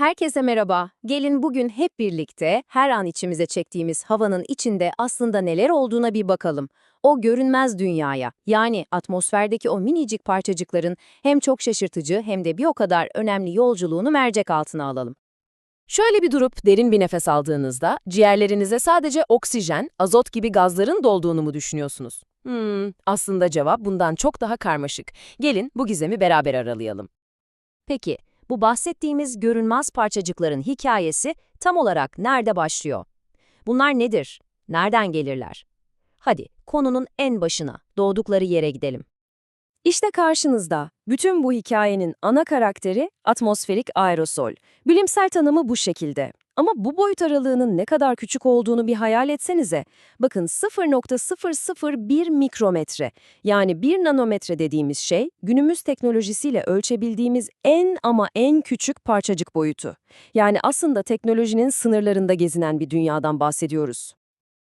Herkese merhaba. Gelin bugün hep birlikte her an içimize çektiğimiz havanın içinde aslında neler olduğuna bir bakalım. O görünmez dünyaya, yani atmosferdeki o minicik parçacıkların hem çok şaşırtıcı hem de bir o kadar önemli yolculuğunu mercek altına alalım. Şöyle bir durup derin bir nefes aldığınızda ciğerlerinize sadece oksijen, azot gibi gazların dolduğunu mu düşünüyorsunuz? Hmm, aslında cevap bundan çok daha karmaşık. Gelin bu gizemi beraber aralayalım. Peki, bu bahsettiğimiz görünmez parçacıkların hikayesi tam olarak nerede başlıyor? Bunlar nedir? Nereden gelirler? Hadi konunun en başına, doğdukları yere gidelim. İşte karşınızda bütün bu hikayenin ana karakteri atmosferik aerosol. Bilimsel tanımı bu şekilde. Ama bu boyut aralığının ne kadar küçük olduğunu bir hayal etsenize. Bakın 0.001 mikrometre yani 1 nanometre dediğimiz şey günümüz teknolojisiyle ölçebildiğimiz en ama en küçük parçacık boyutu. Yani aslında teknolojinin sınırlarında gezinen bir dünyadan bahsediyoruz.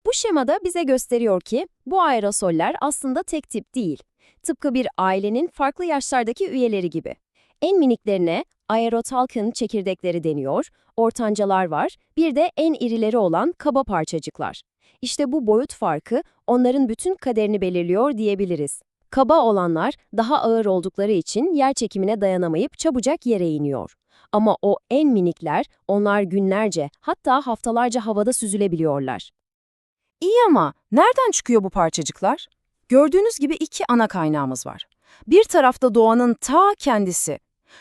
Bu şemada bize gösteriyor ki bu aerosoller aslında tek tip değil. Tıpkı bir ailenin farklı yaşlardaki üyeleri gibi. En miniklerine aerotalkın çekirdekleri deniyor, ortancalar var, bir de en irileri olan kaba parçacıklar. İşte bu boyut farkı onların bütün kaderini belirliyor diyebiliriz. Kaba olanlar daha ağır oldukları için yer çekimine dayanamayıp çabucak yere iniyor. Ama o en minikler, onlar günlerce hatta haftalarca havada süzülebiliyorlar. İyi ama nereden çıkıyor bu parçacıklar? Gördüğünüz gibi iki ana kaynağımız var. Bir tarafta doğanın ta kendisi.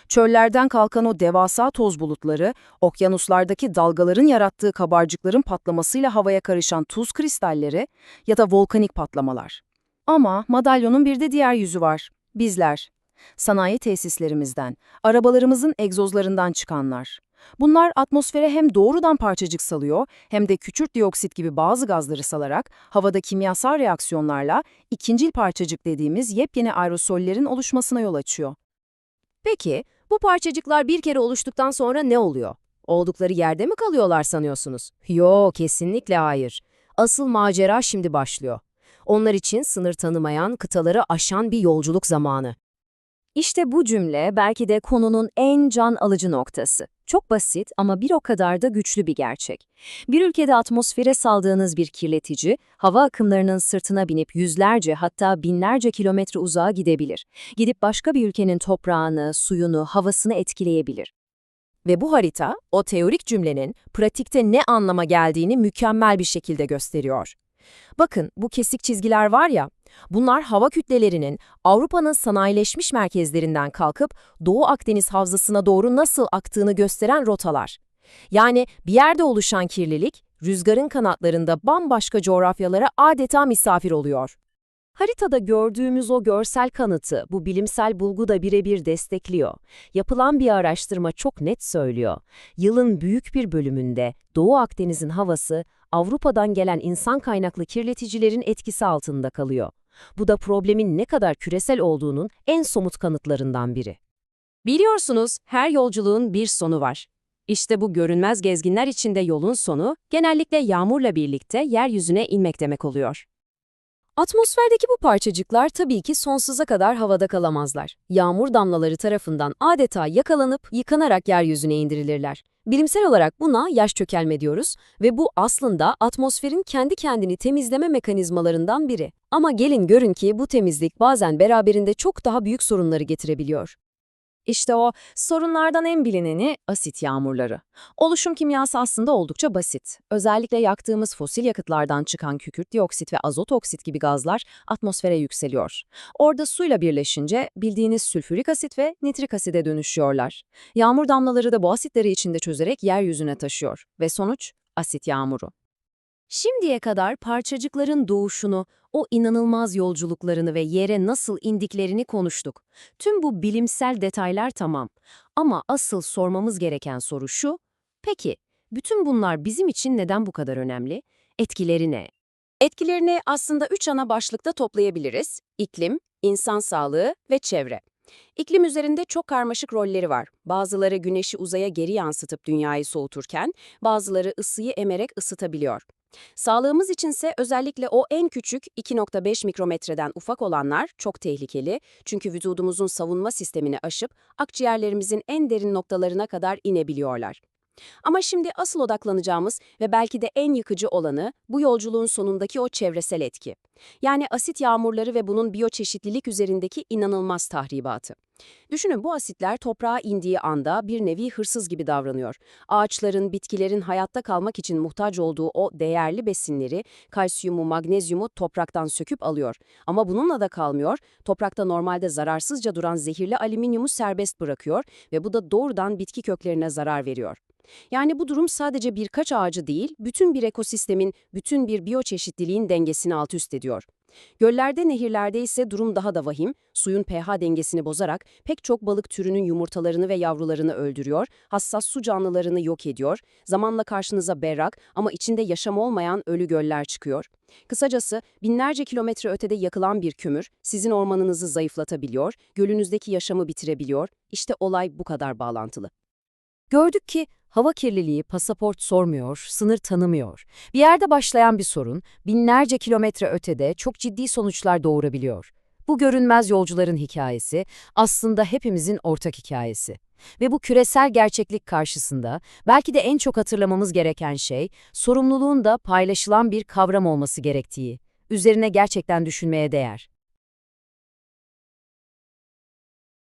Çöllerden kalkan o devasa toz bulutları, okyanuslardaki dalgaların yarattığı kabarcıkların patlamasıyla havaya karışan tuz kristalleri ya da volkanik patlamalar. Ama madalyonun bir de diğer yüzü var. Bizler. Sanayi tesislerimizden, arabalarımızın egzozlarından çıkanlar. Bunlar atmosfere hem doğrudan parçacık salıyor hem de küçük dioksit gibi bazı gazları salarak havada kimyasal reaksiyonlarla ikincil parçacık dediğimiz yepyeni aerosollerin oluşmasına yol açıyor. Peki, bu parçacıklar bir kere oluştuktan sonra ne oluyor? Oldukları yerde mi kalıyorlar sanıyorsunuz? Yo, kesinlikle hayır. Asıl macera şimdi başlıyor. Onlar için sınır tanımayan, kıtaları aşan bir yolculuk zamanı. İşte bu cümle belki de konunun en can alıcı noktası. Çok basit ama bir o kadar da güçlü bir gerçek. Bir ülkede atmosfere saldığınız bir kirletici, hava akımlarının sırtına binip yüzlerce hatta binlerce kilometre uzağa gidebilir. Gidip başka bir ülkenin toprağını, suyunu, havasını etkileyebilir. Ve bu harita, o teorik cümlenin pratikte ne anlama geldiğini mükemmel bir şekilde gösteriyor. Bakın bu kesik çizgiler var ya, bunlar hava kütlelerinin Avrupa'nın sanayileşmiş merkezlerinden kalkıp Doğu Akdeniz havzasına doğru nasıl aktığını gösteren rotalar. Yani bir yerde oluşan kirlilik, rüzgarın kanatlarında bambaşka coğrafyalara adeta misafir oluyor. Haritada gördüğümüz o görsel kanıtı bu bilimsel bulgu da birebir destekliyor. Yapılan bir araştırma çok net söylüyor. Yılın büyük bir bölümünde Doğu Akdeniz'in havası Avrupa'dan gelen insan kaynaklı kirleticilerin etkisi altında kalıyor. Bu da problemin ne kadar küresel olduğunun en somut kanıtlarından biri. Biliyorsunuz her yolculuğun bir sonu var. İşte bu görünmez gezginler içinde yolun sonu genellikle yağmurla birlikte yeryüzüne inmek demek oluyor. Atmosferdeki bu parçacıklar tabii ki sonsuza kadar havada kalamazlar. Yağmur damlaları tarafından adeta yakalanıp yıkanarak yeryüzüne indirilirler. Bilimsel olarak buna yaş çökelme diyoruz ve bu aslında atmosferin kendi kendini temizleme mekanizmalarından biri. Ama gelin görün ki bu temizlik bazen beraberinde çok daha büyük sorunları getirebiliyor. İşte o sorunlardan en bilineni asit yağmurları. Oluşum kimyası aslında oldukça basit. Özellikle yaktığımız fosil yakıtlardan çıkan kükürt dioksit ve azot oksit gibi gazlar atmosfere yükseliyor. Orada suyla birleşince bildiğiniz sülfürik asit ve nitrik aside dönüşüyorlar. Yağmur damlaları da bu asitleri içinde çözerek yeryüzüne taşıyor ve sonuç asit yağmuru. Şimdiye kadar parçacıkların doğuşunu, o inanılmaz yolculuklarını ve yere nasıl indiklerini konuştuk. Tüm bu bilimsel detaylar tamam. Ama asıl sormamız gereken soru şu, peki bütün bunlar bizim için neden bu kadar önemli? Etkileri ne? Etkilerini aslında üç ana başlıkta toplayabiliriz. İklim, insan sağlığı ve çevre. İklim üzerinde çok karmaşık rolleri var. Bazıları güneşi uzaya geri yansıtıp dünyayı soğuturken, bazıları ısıyı emerek ısıtabiliyor. Sağlığımız içinse özellikle o en küçük 2.5 mikrometreden ufak olanlar çok tehlikeli. Çünkü vücudumuzun savunma sistemini aşıp akciğerlerimizin en derin noktalarına kadar inebiliyorlar. Ama şimdi asıl odaklanacağımız ve belki de en yıkıcı olanı bu yolculuğun sonundaki o çevresel etki. Yani asit yağmurları ve bunun biyoçeşitlilik üzerindeki inanılmaz tahribatı. Düşünün bu asitler toprağa indiği anda bir nevi hırsız gibi davranıyor. Ağaçların, bitkilerin hayatta kalmak için muhtaç olduğu o değerli besinleri, kalsiyumu, magnezyumu topraktan söküp alıyor. Ama bununla da kalmıyor, toprakta normalde zararsızca duran zehirli alüminyumu serbest bırakıyor ve bu da doğrudan bitki köklerine zarar veriyor. Yani bu durum sadece birkaç ağacı değil, bütün bir ekosistemin, bütün bir biyoçeşitliliğin dengesini alt üst ediyor. Göllerde, nehirlerde ise durum daha da vahim. Suyun pH dengesini bozarak pek çok balık türünün yumurtalarını ve yavrularını öldürüyor, hassas su canlılarını yok ediyor, zamanla karşınıza berrak ama içinde yaşam olmayan ölü göller çıkıyor. Kısacası binlerce kilometre ötede yakılan bir kömür sizin ormanınızı zayıflatabiliyor, gölünüzdeki yaşamı bitirebiliyor. İşte olay bu kadar bağlantılı. Gördük ki hava kirliliği pasaport sormuyor, sınır tanımıyor. Bir yerde başlayan bir sorun binlerce kilometre ötede çok ciddi sonuçlar doğurabiliyor. Bu görünmez yolcuların hikayesi aslında hepimizin ortak hikayesi. Ve bu küresel gerçeklik karşısında belki de en çok hatırlamamız gereken şey sorumluluğun da paylaşılan bir kavram olması gerektiği. Üzerine gerçekten düşünmeye değer.